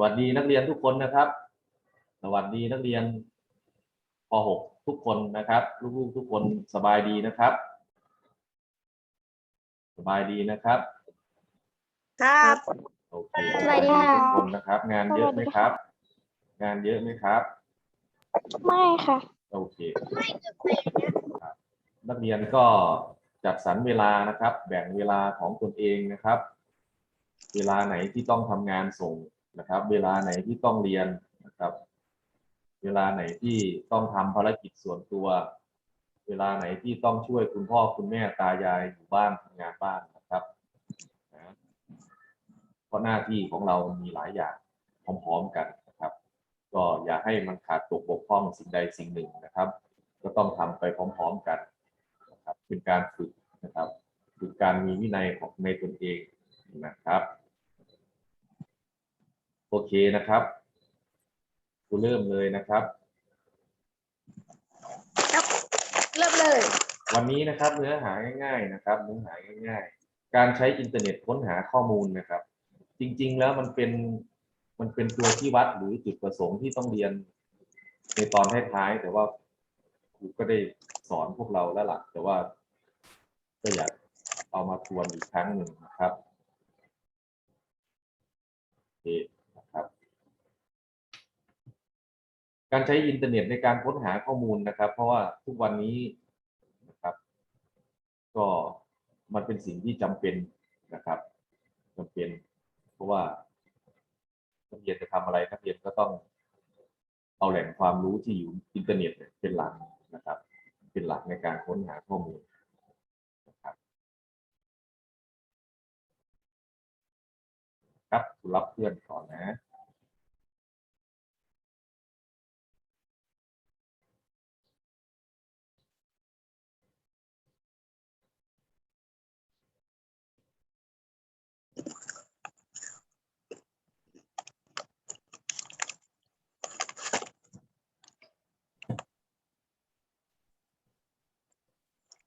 วัสดีนักเรียนทุกคนนะครับ สวัสดีนักเรียนป .6 ทุกคนนะครับ ลูกๆทุกคนสบายดีนะครับ สบายดีนะครับ ครับ โอเคสวัสดีค่ะ ทุกคนนะครับ งานเยอะไหมครับ งานเยอะไหมครับ ไม่ค่ะ โอเคครับนักเรียนก็จัดสรรเวลานะครับ แบ่งเวลาของตนเองนะครับ เวลาไหนที่ต้องทำงานส่ง นะครับ เวลาไหนที่ต้องเรียนนะครับ เวลาไหนที่ต้องทำภารกิจส่วนตัว เวลาไหนที่ต้องช่วยคุณพ่อคุณแม่ตายายอยู่บ้านทำงานบ้านนะครับเพราะหน้าที่ของเรามีหลายอย่างพร้อมๆกันนะครับ ก็อย่าให้มันขาดตกบกพร่องสิ่งใดสิ่งหนึ่งนะครับ ก็ต้องทำไปพร้อม ๆกันนะครับเป็นการฝึกนะครับฝึกการมีวินัยของในตนเองนะครับ โอเคนะครับกูเริ่มเลยนะครับ เริ่มเลย วันนี้นะครับเนื้อหาง่าย ๆนะครับ เนื้อหาง่าย ๆ การใช้อินเทอร์เน็ตค้นหาข้อมูลนะครับ จริง ๆ แล้วมันเป็นมันเป็นตัวชี้วัดหรือจุดประสงค์ที่ต้องเรียนในตอนท้ายๆแต่ว่าครูก็ได้สอนพวกเราแล้วล่ะแต่ว่าก็อยากเอามาทวนอีกครั้งหนึ่งนะครับโอเคนะครับ การใช้อินเทอร์เน็ตในการค้นหาข้อมูลนะครับ เพราะว่าทุกวันนี้นะครับ ก็มันเป็นสิ่งที่จำเป็นนะครับจำเป็น เพราะว่านักเรียนจะทำอะไรนักเรียนก็ต้องเอาแหล่งความรู้ที่อยู่อินเทอร์เน็ตเป็นหลักนะครับ เป็นหลักในการค้นหาข้อมูลนะครับครับรับเพื่อนก่อนนะ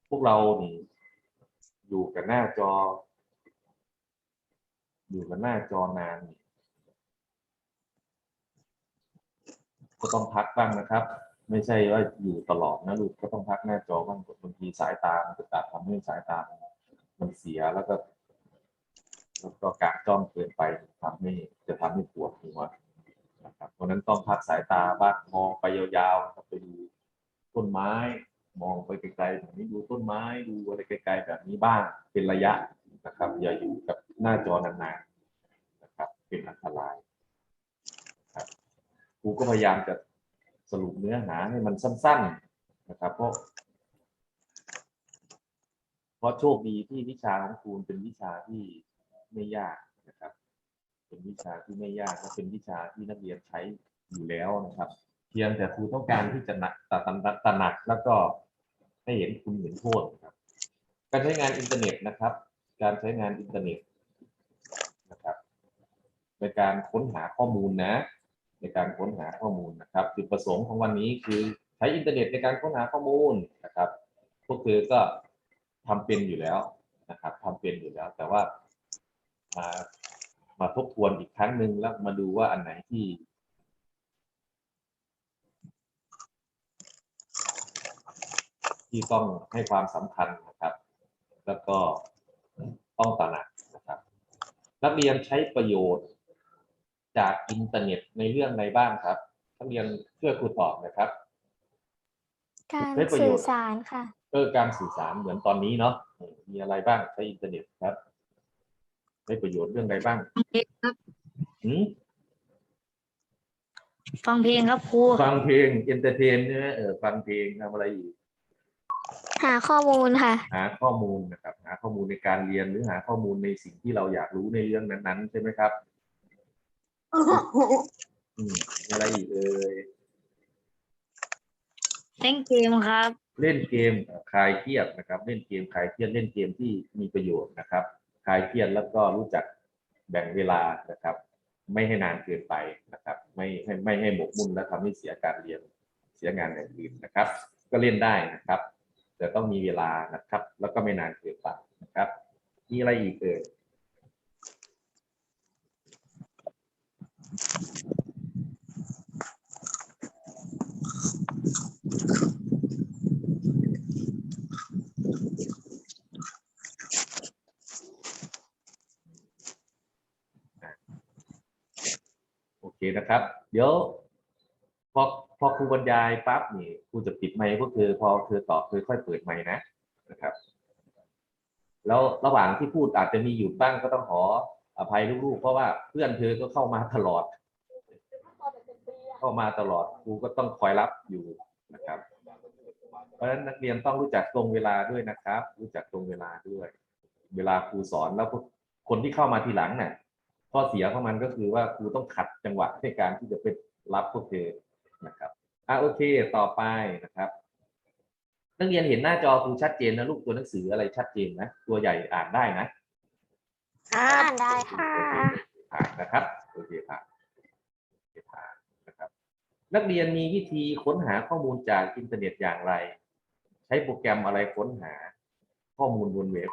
พวกเรานี่อยู่กับหน้าจอ อยู่กับหน้าจอนานนี่ก็ต้องพักบ้างนะครับ ไม่ใช่ว่าอยู่ตลอดนะลูกก็ต้องพักหน้าจอบ้างบางทีสายตามันจะตัดทำให้สายตามันเสียแล้วก็แล้วก็การจ้องเกินไปทำให้จะทำให้ปวดหัวนะครับเพราะนั้นต้องพักสายตาบ้างมองไปยาวๆครับไปดูต้นไม้ มองไปไกลๆแบบนี้ดูต้นไม้ดูอะไรไกลๆแบบนี้บ้างเป็นระยะนะครับ อย่าอยู่กับหน้าจอนานๆนะครับ เป็นอันตรายครับครูก็พยายามจะสรุปเนื้อหาให้มันสั้น ๆนะครับ เพราะเพราะโชคดีที่วิชาของครูเป็นวิชาที่ไม่ยากนะครับ เป็นวิชาที่ไม่ยากและเป็นวิชาที่นักเรียนใช้อยู่แล้วนะครับ เพียงแต่ครูต้องการที่จะหนักตระตระตหนักแล้วก็ให้เห็นคุณเห็นโทษครับ การใช้งานอินเทอร์เน็ตนะครับ การใช้งานอินเทอร์เน็ตนะครับ ในการค้นหาข้อมูลนะ ในการค้นหาข้อมูลนะครับจุดประสงค์ของวันนี้คือใช้อินเทอร์เน็ตในการค้นหาข้อมูลนะครับ พวกเธอก็ทำเป็นอยู่แล้วนะครับทำเป็นอยู่แล้ว แต่ว่ามามาทบทวนอีกครั้งหนึ่งแล้วมาดูว่าอันไหนที่ ที่ต้องให้ความสำคัญนะครับ แล้วก็ต้องตระหนักนะครับนักเรียนใช้ประโยชน์จากอินเทอร์เน็ตในเรื่องใดบ้างครับนักเรียนช่วยครูตอบนะครับ การได้ประโยชน์สื่อสารค่ะเออการสื่อสารเหมือนตอนนี้เนาะเออมีอะไรบ้างใช้อินเทอร์เน็ตครับได้ประโยชน์เรื่องใดบ้างเพลงครับหืมฟังเพลงครับครูฟังเพลงเอนเตอร์เทนใช่ไหมเออฟังเพลงทำอะไรอีก หาข้อมูลค่ะ หาข้อมูลนะครับ หาข้อมูลในการเรียนหรือหาข้อมูลในสิ่งที่เราอยากรู้ในเรื่องนั้นๆ ใช่ไหมครับอืมมีอะไรอีกเอ่ยเล่นเกมครับ เล่นเกมคลายเครียดนะครับ เล่นเกมคลายเครียดเล่นเกมที่มีประโยชน์นะครับคลายเครียดแล้วก็รู้จักแบ่งเวลานะครับ ไม่ให้นานเกินไปนะครับ ไม่ให้ไม่ให้หมกมุ่นและทำให้เสียการเรียนเสียงานอย่างอื่นนะครับ ก็เล่นได้นะครับ จะต้องมีเวลานะครับ แล้วก็ไม่นานเกินไปนะครับ มีอะไรอีกเอ่ยโอเคนะครับ เดี๋ยว พอพอครูบรรยายปั๊บนี่ครูจะปิดไมค์พวกเธอพอเธอตอบเธอค่อยเปิดไมค์นะนะครับ แล้วระหว่างที่พูดอาจจะมีหยุดบ้างก็ต้องขออภัยลูกๆ เพราะว่าเพื่อนเธอก็เข้ามาตลอด เข้ามาตลอดครูก็ต้องคอยรับอยู่นะครับ เพราะฉะนั้นนักเรียนต้องรู้จักตรงเวลาด้วยนะครับ รู้จักตรงเวลาด้วย เวลาครูสอนแล้วพวกคนที่เข้ามาทีหลังเนี่ยข้อเสียของมันก็คือว่าครูต้องขัดจังหวะในการที่จะไปรับพวกเธอ นะครับอะโอเคต่อไปนะครับนักเรียนเห็นหน้าจอครูชัดเจนนะลูกตัวหนังสืออะไรชัดเจนนะตัวใหญ่อ่านได้นะครับอ่านได้ค่ะผ่านนะครับโอเคผ่านโอเคผ่านนะครับนักเรียนมีวิธีค้นหาข้อมูลจากอินเทอร์เน็ตอย่างไร ใช้โปรแกรมอะไรค้นหาข้อมูลบนเว็บ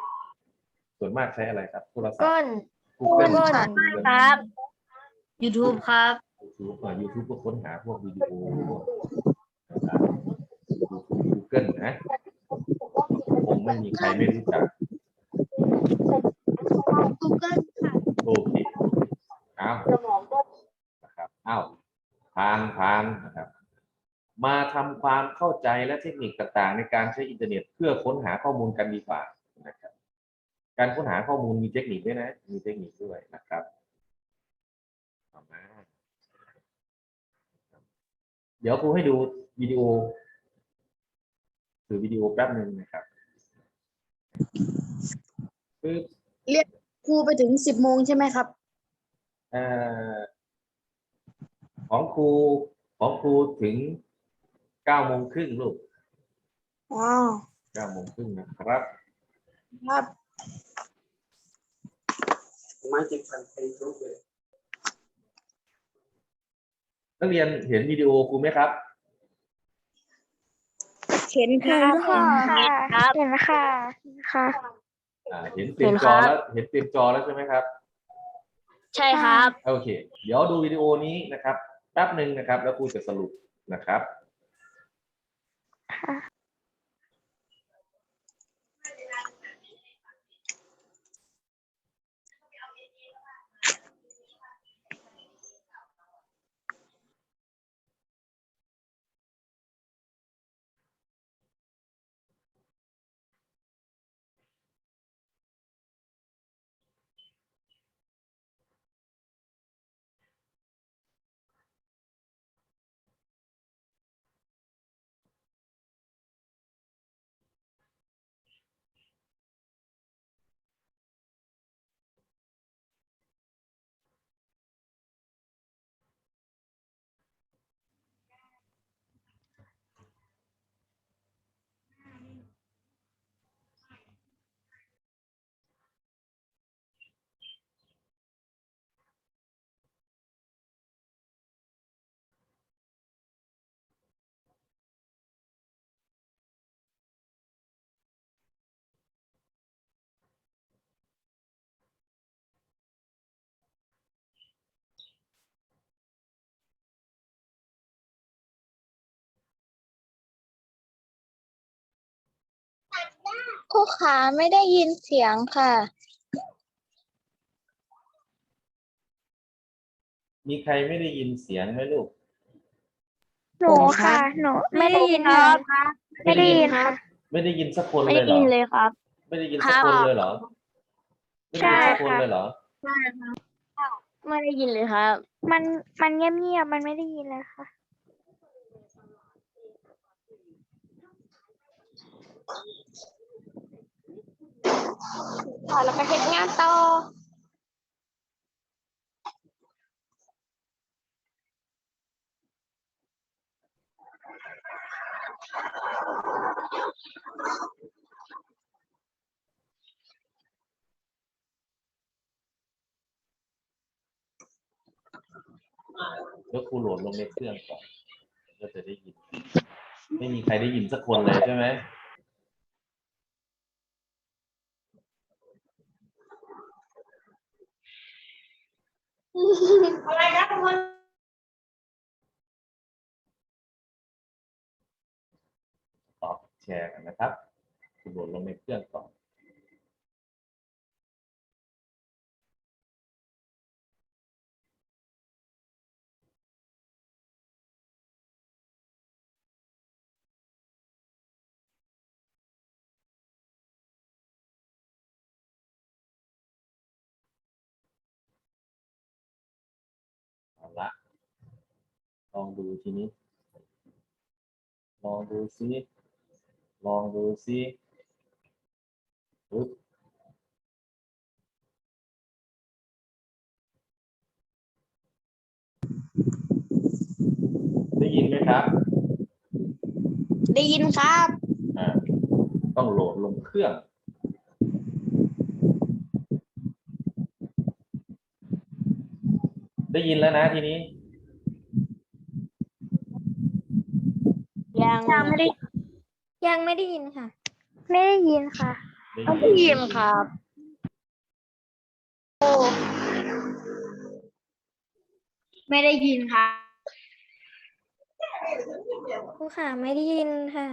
ส่วนมากใช้อะไรครับโทรศัพท์ก้น Google ก้นครับ YouTube ครับ YouTube อ่า YouTube ก็ค้นหาพวกวิดีโอนะครับ YouTube Google นะคงไม่มีใครไม่รู้จัก Google ค่ะโอเคเอานะครับเอาผ่านผ่านนะครับ มาทำความเข้าใจและเทคนิคต่างๆ ในการใช้อินเทอร์เน็ต เพื่อค้นหาข้อมูลกันดีกว่านะครับ การค้นหาข้อมูลมีเทคนิคด้วยนะ มีเทคนิคด้วยนะครับต่อมาเดี๋ยวครูให้ดูวิดีโอคือวิดีโอแป๊บหนึ่งนะครับคือครูไปถึงสิบโมงใช่ไหมครับเอ่อของครูของครูถึงเก้าโมงครึ่งลูกอ๋อเก้าโมงครึ่งนะครับ ครับไม่จริงพั นเพลงรูปเลยนักเรียนเห็นวิดีโอครูไหมครับเห็นคเห็รันบค่ะครับเห็นค่ะค่ะอ่าเห็นเต็มเห็นจครัอบแล้วเห็นเต็มจอแล้วใช่ไหมครับ ใช่ครับโอเค เดี๋ยวดูวิดีโอนี้นะครับแป๊บหนึ่งนะครับ แล้วครูจะสรุปนะครับ ครูขาไม่ได้ยินเสียงค่ะ มีใครไม่ได้ยินเสียงไหมลูก หนูค่ะ หนูไม่ได้ยินค่ะไม่ได้ยินค่ะไม่ได้ยินสักคนไม่เลยเหรยิอนเลยครับ ไม่ได้ยินสักคนเลยเหรอไม่ได้ยินสักคนเลยเหรอ ไม่ได้ยินเลยครับ มันมันเงียบๆมันไม่ได้ยินเลยค่ะ แล้วก็เห็นงานต่อแล้วครูโหลดลงในเครื่องก่อนก็จะได้ยิน ไม่มีใครได้ยินสักคนเลยใช่ไหม อะไรครับทุกคนตอบแชร์กันนะครับครูโหลดลงในเครื่องก่อน องดูทีนี้ ลองดูซิ ลองดูซิปึ๊บได้ยินไหมครับ ได้ยินครับ อ่า ต้องโหลดลงเครื่องได้ยินแล้วนะทีนี้ ยังยังไม่ได้ ยังไม่ได้ยินค่ะ ไม่ได้ยินค่ะได้ยินครับไม่ได้ยินค่ะครูค่ะ ไม่ได้ยินค่ะ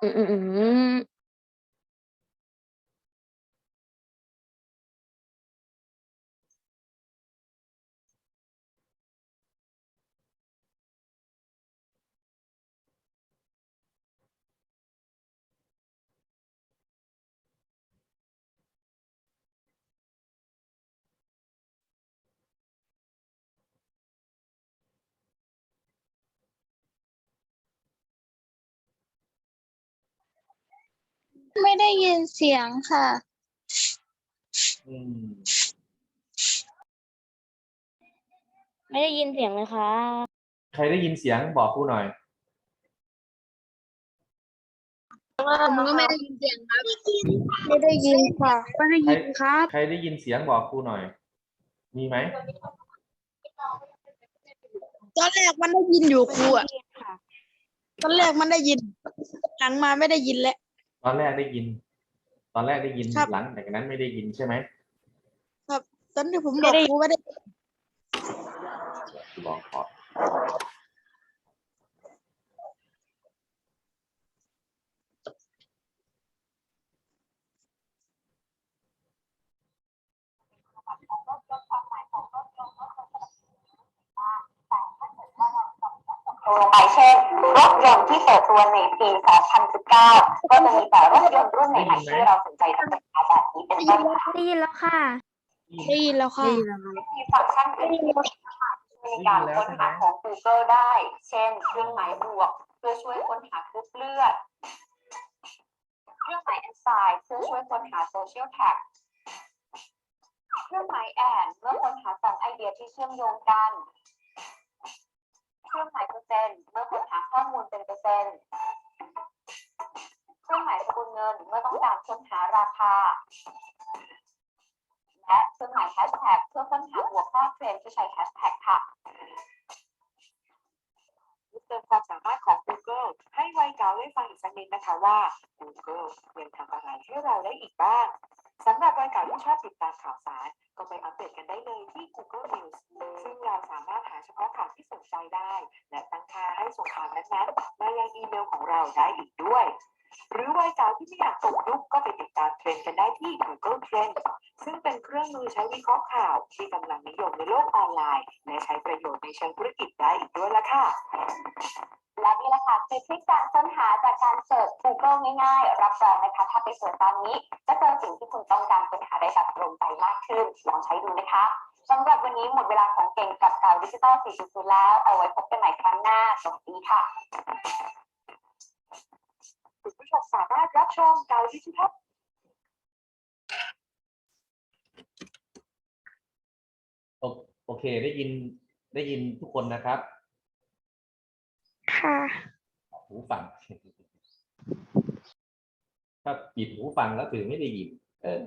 อืมอื ไม่ได้ยินเสียงค่ะ อืมไม่ได้ยินเสียงเลยค่ะ ใครได้ยินเสียงบอกครูหน่อย ผมก็ไม่ได้ยินเสียงครับ ไม่ได้ยินค่ะ ไม่ได้ยินครับ ใครได้ยินเสียงบอกครูหน่อย มีไหม ตอนแรกมันได้ยินอยู่ครูอะ ตอนแรกมันได้ยิน หลังมาไม่ได้ยินแล้ว ตอนแรกได้ยิน ตอนแรกได้ยินครับ หลังจากนั้นไม่ได้ยินใช่ไหมตอนที่ผมบอกครูไม่ได้ครูลองขอลงไปเช่นรถ ยนต์ที่เปิดตัวในปี 2019 ก็จะมีแต่รถยนต์รุ่นใหม่ๆที่เราสนใจทำแบบนี้เป็นต้นค่ะได้ยินแล้วค่ะได้ยินแล้วค่ะมีฟังก์ชันอื่นๆในการค้นหาของ Google ได้ เช่น เครื่องหมายบวก เพื่อช่วยค้นหากรุ๊ปเลือด เครื่องหมาย aside เพื่อช่วยค้นหา social tag เครื่องหมาย and เมื่อค้นหาสองไอเดียที่เชื่อมโยงกัน เครื่องหมายเปอร์เซ็นต์เมื่อค้นหาข้อมูลเป็นเปอร์เซ็นต์เครื่องหมายสกุลเงินเมื่อต้องการค้นหาราคา และเครื่องหมายแฮชแท็กเพื่อค้นหาหัวข้อเทรนด์ที่ใช้แฮชแท็กค่ะเติมความสามารถของ Google ให้ไวเกาได้ฟังอีกสักนิดนะคะว่า Google ยังทำอะไรให้เราได้อีกบ้าง สำหรับไวเกาที่ชอบติดตามข่าวสาร ก็ไปอัปเดตกันได้เลยที่ Google News ซึ่งเราสามารถหาเฉพาะข่าวที่สนใจได้ และตั้งค่าให้ส่งข่าวนั้นๆมายังอีเมลของเราได้อีกด้วย หรือไวเกาที่ไม่อยากตกยุคก็ไปติดตามเทรนด์กันได้ที่ Google Trend ซึ่งเป็นเครื่องมือใช้วิเคราะห์ข่าว ที่กำลังนิยมในโลกออนไลน์ และใช้ประโยชน์ในเชิงธุรกิจได้อีกด้วยละค่ะและนี่แหละค่ะคือทริคการค้นหาจากการเสิร์ช Google ง่ายๆ รับรองนะคะถ้าไปเสิร์ชตามนี้ จะเจอสิ่งที่คุณต้องการค้นหาได้แบบตรงใจมากขึ้น ลองใช้ดูนะคะสำหรับวันนี้หมดเวลาของเก่งกับเก่าดิจิตอล4.0แล้ว เอาไว้พบกันใหม่ครั้งหน้า สวัสดีค่ะ คุณผู้ชมสามารถรับชมเกาดิจิทัลโอโอเค ได้ยินได้ยินทุกคนนะครับ ค่ะ หูฟัง ถ้าปิดหูฟังแล้วถือไม่ได้ยิน เออ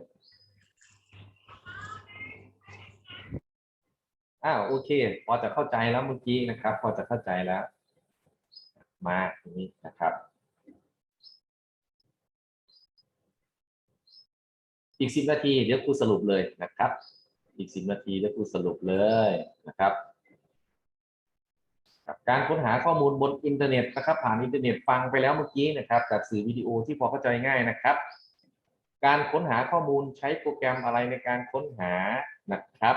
อ้าวโอเค พอจะเข้าใจแล้วเมื่อกี้นะครับ พอจะเข้าใจแล้ว มาตรงนี้นะครับ อีกสิบนาที เดี๋ยวครูสรุปเลยนะครับ อีกสิบนาทีเดี๋ยวครูสรุปเลยนะครับการค้นหาข้อมูลบนอินเทอร์เน็ตนะครับ ผ่านอินเทอร์เน็ตฟังไปแล้วเมื่อกี้นะครับจากสื่อวิดีโอที่พอเข้าใจง่ายนะครับ การค้นหาข้อมูลใช้โปรแกรมอะไรในการค้นหานะครับ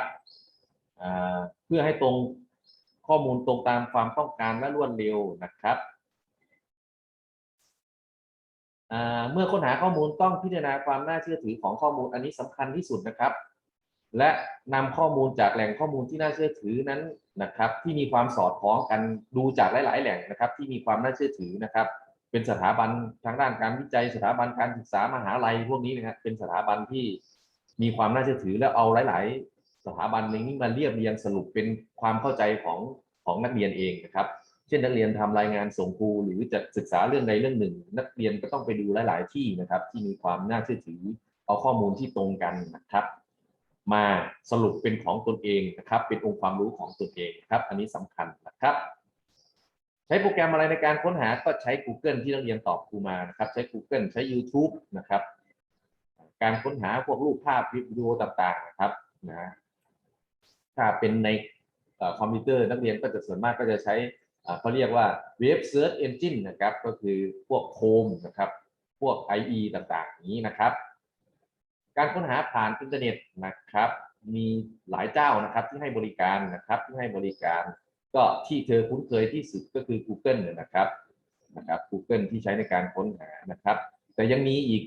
เพื่อให้ตรงข้อมูลตรงตามความต้องการและรวดเร็วนะครับ เมื่อค้นหาข้อมูลต้องพิจารณาความน่าเชื่อถือของข้อมูลอันนี้สำคัญที่สุดนะครับ และนำข้อมูลจากแหล่งข้อมูลที่น่าเชื่อถือนั้นนะครับ ที่มีความสอดคล้องกันดูจากหลาย ๆ แหล่งนะครับ ที่มีความน่าเชื่อถือนะครับ เป็นสถาบันทางด้านการวิจัย สถาบันการศึกษามหาลัยพวกนี้นะครับเป็นสถาบันที่มีความน่าเชื่อถือแล้วเอาหลาย ๆ สถาบันนี้มาเรียบเรียงสรุปเป็นความเข้าใจของของนักเรียนเองนะครับ เช่นนักเรียนทำรายงานส่งครูหรือจะศึกษาเรื่องใดเรื่องหนึ่ง นักเรียนก็ต้องไปดูหลาย ๆ ที่นะครับ ที่มีความน่าเชื่อถือ เอาข้อมูลที่ตรงกันนะครับ มาสรุปเป็นของตนเองนะครับ เป็นองค์ความรู้ของตนเองครับ อันนี้สำคัญนะครับ ใช้โปรแกรมอะไรในการค้นหาก็ใช้ Google ที่นักเรียนตอบครูมานะครับ ใช้ Google ใช้ YouTube นะครับ การค้นหาพวกรูปภาพวิดีโอต่าง ๆ นะครับนะถ้าเป็นในคอมพิวเตอร์นักเรียนก็จะส่วนมากก็จะใช้ เขาเรียกว่า Web Search Engine นะครับ ก็คือพวก Chrome นะครับ พวก IE ต่างๆอย่างนี้นะครับ การค้นหาผ่านอินเทอร์เน็ตนะครับ มีหลายเจ้านะครับที่ให้บริการนะครับที่ให้บริการ ก็ที่เธอคุ้นเคยที่สุดก็คือ Google เนี่ยนะครับนะครับ Google ที่ใช้ในการค้นหานะครับ แต่ยังมีอีก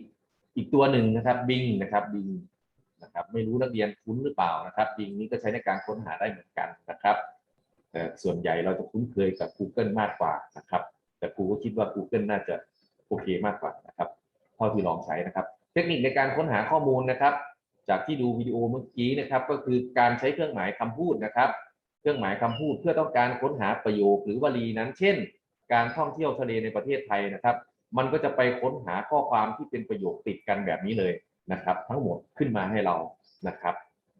อีกตัวหนึ่งนะครับ Bing นะครับ Bing นะครับ ไม่รู้นักเรียนคุ้นหรือเปล่านะครับ Bing นี้ก็ใช้ในการค้นหาได้เหมือนกันนะครับ ส่วนใหญ่เราจะคุ้นเคยกับ Google มากกว่านะครับ แต่ครูก็คิดว่า Google น่าจะโอเคมากกว่านะครับเท่าที่ลองใช้นะครับ เทคนิคในการค้นหาข้อมูลนะครับ จากที่ดูวิดีโอเมื่อกี้นะครับ ก็คือการใช้เครื่องหมายคำพูดนะครับ เครื่องหมายคำพูดเพื่อต้องการค้นหาประโยคหรือวลีนั้น เช่น การท่องเที่ยวทะเลในประเทศไทยนะครับ มันก็จะไปค้นหาข้อความที่เป็นประโยคติดกันแบบนี้เลยนะครับ ทั้งหมดขึ้นมาให้เรานะครับ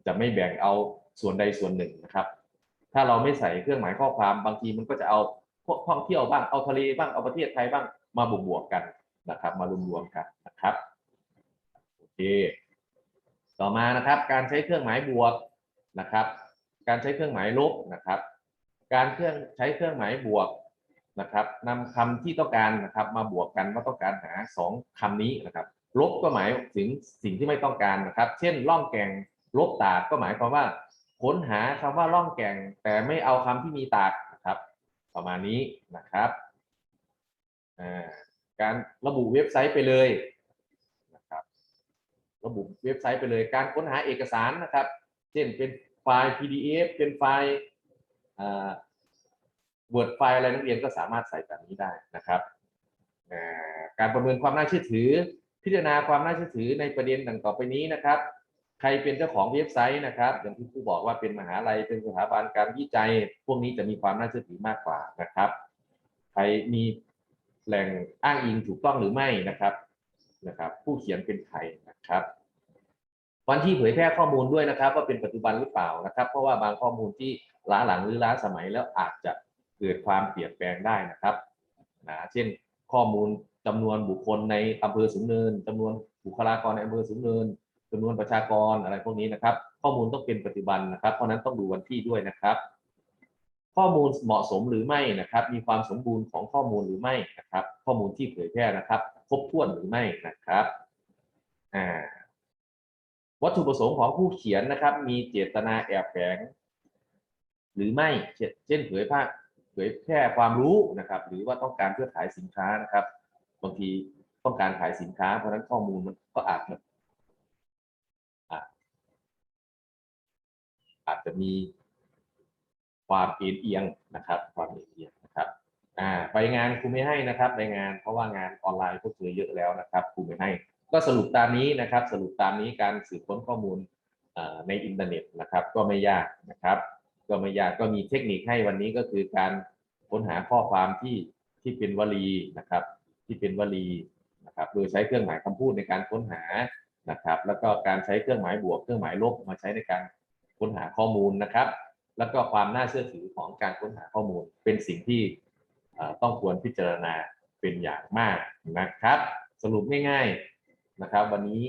จะไม่แบ่งเอาส่วนใดส่วนหนึ่งนะครับ ถ้าเราไม่ใส่เครื่องหมายข้อความบางทีมันก็จะเอาพวกท่องเที่ยวบ้างเอาทะเลบ้างเอาประเทศไทยบ้างมาบวกๆกันนะครับ มารวมๆกันนะครับโอเคต่อมานะครับ การใช้เครื่องหมายบวกนะครับ การใช้เครื่องหมายลบนะครับ การเครื่องใช้เครื่องหมายบวกนะครับนำคำที่ต้องการนะครับ มาบวกกันว่าต้องการหาสองคำนี้นะครับ ลบก็หมายถึงสิ่งที่ไม่ต้องการนะครับ เช่นล่องแกงลบตาก็หมายความว่า ค้นหาคำว่าล่องแก่ง แต่ไม่เอาคำที่มีตากนะครับ ประมาณนี้นะครับการระบุเว็บไซต์ไปเลยนะครับ ระบุเว็บไซต์ไปเลย การค้นหาเอกสารนะครับ เช่นเป็นไฟล์ PDF เป็นไฟล์ Word ไฟล์อะไรนักเรียนก็สามารถใส่แบบนี้ได้นะครับการประเมินความน่าเชื่อถือ พิจารณาความน่าเชื่อถือในประเด็นดังต่อไปนี้นะครับ ใครเป็นเจ้าของเว็บไซต์นะครับอย่างที่ครูบอกว่าเป็นมหาลัยเป็นสถาบันการวิจัย พวกนี้จะมีความน่าเชื่อถือมากกว่านะครับ ใครมีแหล่งอ้างอิงถูกต้องหรือไม่นะครับนะครับ ผู้เขียนเป็นใครนะครับวันที่เผยแพร่ข้อมูลด้วยนะครับ ว่าเป็นปัจจุบันหรือเปล่านะครับ เพราะว่าบางข้อมูลที่ล้าหลังหรือล้าสมัยแล้วอาจจะเกิดความเปลี่ยนแปลงได้นะครับนะเช่นข้อมูลจำนวนบุคคลในอำเภอสูงเนินจำนวนบุคลากรในอำเภอสูงเนิน จำนวนประชากรอะไรพวกนี้นะครับ ข้อมูลต้องเป็นปัจจุบันนะครับ เพราะนั้นต้องดูวันที่ด้วยนะครับ ข้อมูลเหมาะสมหรือไม่นะครับ มีความสมบูรณ์ของข้อมูลหรือไม่นะครับ ข้อมูลที่เผยแพร่นะครับ ครบถ้วนหรือไม่นะครับอ่าวัตถุประสงค์ของผู้เขียนนะครับ มีเจตนาแอบแฝงหรือไม่เช่นเผยแพร่เผยแพร่ความรู้นะครับ หรือว่าต้องการเพื่อขายสินค้านะครับ บางทีต้องการขายสินค้า เพราะนั้นข้อมูลมันก็อาจจะอะ อาจจะมีความเอ็นเอียงนะครับ ความเอ็นเอียงนะครับอ่าไปงานครูไม่ให้นะครับไปงานเพราะว่างานออนไลน์พวกเธอเยอะแล้วนะครับครูไม่ให้ ก็สรุปตามนี้นะครับ สรุปตามนี้การสืบค้นข้อมูลในอินเทอร์เน็ตนะครับ ก็ไม่ยากนะครับ ก็ไม่ยากก็มีเทคนิคให้วันนี้ก็คือการค้นหาข้อความที่ที่เป็นวลีนะครับ ที่เป็นวลีนะครับ โดยใช้เครื่องหมายคำพูดในการค้นหานะครับ แล้วก็การใช้เครื่องหมายบวกเครื่องหมายลบมาใช้ในการ ค้นหาข้อมูลนะครับ แล้วก็ความน่าเชื่อถือของการค้นหาข้อมูล เป็นสิ่งที่ต้องควรพิจารณาเป็นอย่างมากนะครับ สรุปง่ายๆนะครับ วันนี้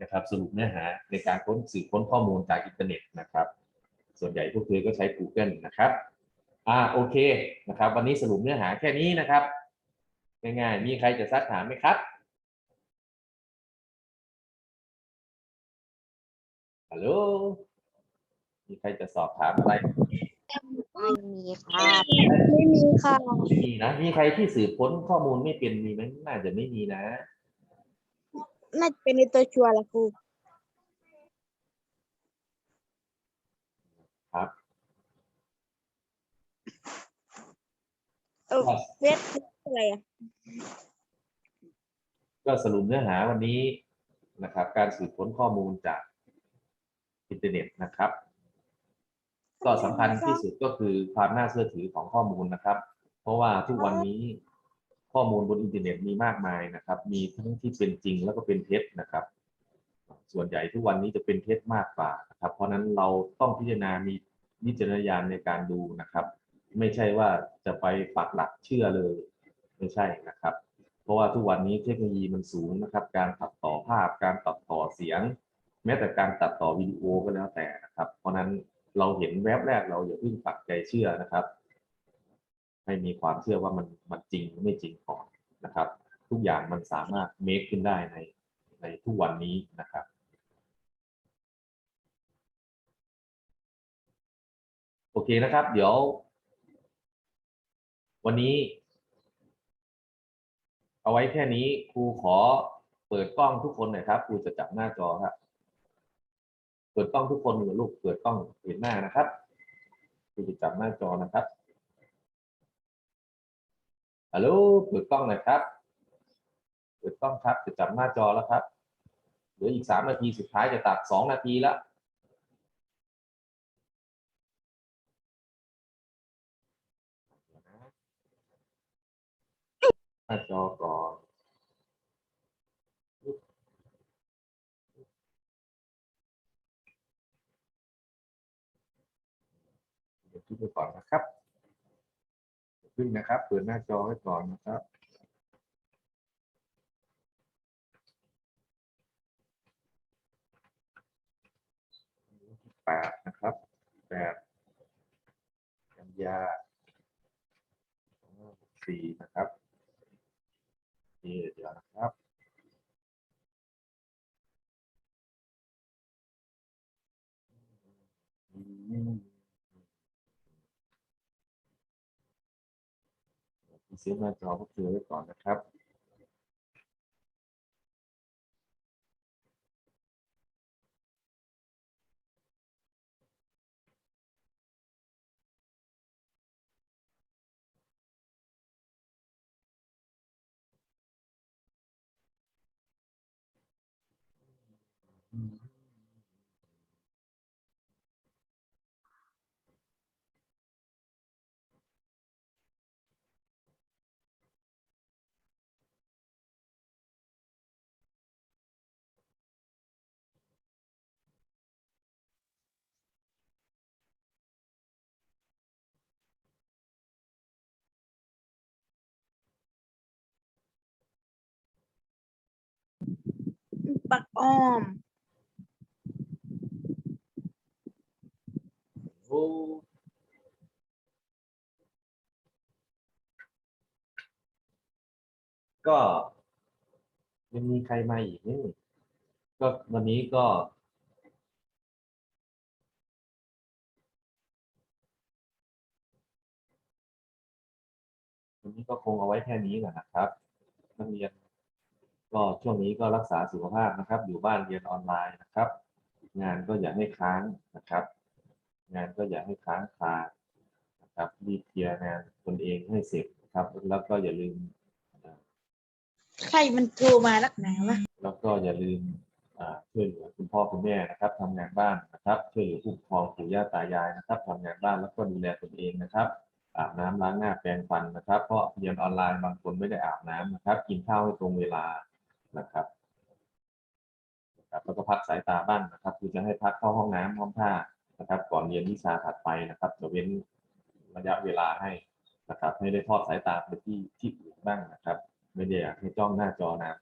นะครับสรุปเนื้อหาในการค้นสืบค้นข้อมูลจากอินเทอร์เน็ตนะครับ ส่วนใหญ่พวกเธอก็ใช้ Google นะครับอ่าโอเคนะครับ วันนี้สรุปเนื้อหาแค่นี้นะครับง่ายๆมีใครจะซักถามไหมครับ ฮัลโหล มีใครจะสอบถามอะไร ไม่มีครับไม่มีค่ะไม่มีนะ มีใครที่สืบค้นข้อมูลไม่เป็นมีไหมน่าจะไม่มีนะ น่าจะเป็นในตัวชัวร์ละครูครับเออเฟซอะไรอะก็สรุปเนื้อหาวันนี้นะครับ การสืบค้นข้อมูลจาก อินเทอร์เน็ตนะครับ ก็สำคัญที่สุดก็คือความน่าเชื่อถือของข้อมูลนะครับ เพราะว่าทุกวันนี้ข้อมูลบนอินเทอร์เน็ตมีมากมายนะครับ มีทั้งที่เป็นจริงแล้วก็เป็นเท็จนะครับ ส่วนใหญ่ทุกวันนี้จะเป็นเท็จมากกว่านะครับ เพราะฉะนั้นเราต้องพิจารณามีวิจารณญาณในการดูนะครับ ไม่ใช่ว่าจะไปปักหลักเชื่อเลย ไม่ใช่นะครับ เพราะว่าทุกวันนี้เทคโนโลยีมันสูงนะครับ การตัดต่อภาพ การตัดต่อเสียง แม้แต่การตัดต่อวิดีโอก็แล้วแต่นะครับ เพราะฉะนั้นเราเห็นแวบแรกเราอย่าเพิ่งปักใจเชื่อนะครับ ให้มีความเชื่อว่ามันมันจริงหรือไม่จริงก่อนนะครับ ทุกอย่างมันสามารถเมคขึ้นได้ในในทุกวันนี้นะครับโอเคนะครับ เดี๋ยว วันนี้ เอาไว้แค่นี้ครูขอเปิดกล้องทุกคนหน่อยครับครูจะจับหน้าจอครับ เปิดกล้องทุกคนเลยลูกเปิดกล้องเห็นหน้านะครับครูจะจับหน้าจอนะครับฮัลโหลเปิดกล้องหน่อยครับ เปิดกล้องครับจะจับหน้าจอแล้วครับเหลืออีกสามนาทีสุดท้ายจะตัดสองนาทีแล้วหน้าจอก่อนเดี๋ย วขึ้นไปก่อนนะครับ ขึ้นนะครับ เปิดหน้าจอไว้ก่อนนะครับแปดนะครับแปดกันยาสองห้าสี่นะครับนี่เดี๋ยวนะครับ เสียบหน้าจอพวกเธอไว้ก่อนนะครับอืมักอ้อม โอ้ก็ยังมีใครมาอีกนี่ก็วันนี้ก็ วันนี้ก็คงเอาไว้แค่นี้แหละนะครับนักเรียน ก็ช่วงนี้ก็รักษาสุขภาพนะครับ อยู่บ้านเรียนออนไลน์นะครับ งานก็อย่าให้ค้างนะครับ งานก็อย่าให้ค้างคานะครับรีบเคลียร์งานตนเองให้เสร็จนะครับ แล้วก็อย่าลืม ใครมันโทรมาลักหนาวะแล้วก็อย่าลืมอ่าช่วยเหลือคุณพ่อคุณแม่นะครับทำงานบ้านนะครับช่วยเหลือผู้ปกครองปู่ย่าตายายนะครับทำงานบ้านแล้วก็ดูแลตนเองนะครับ อาบน้ำล้างหน้าแปรงฟันนะครับ เพราะเรียนออนไลน์บางคนไม่ได้อาบน้ำนะครับ กินข้าวให้ตรงเวลา นะครับนะครับ แล้วก็พักสายตาบ้างนะครับคือจะให้พักเข้าห้องน้ำห้องท่านะครับ ก่อนเรียนวิชาถัดไปนะครับจะเว้นระยะเวลาให้นะครับ ให้ได้ทอดสายตาไปที่ที่อื่นบ้างนะครับ ไม่ได้อยากให้จ้องหน้าจอนาน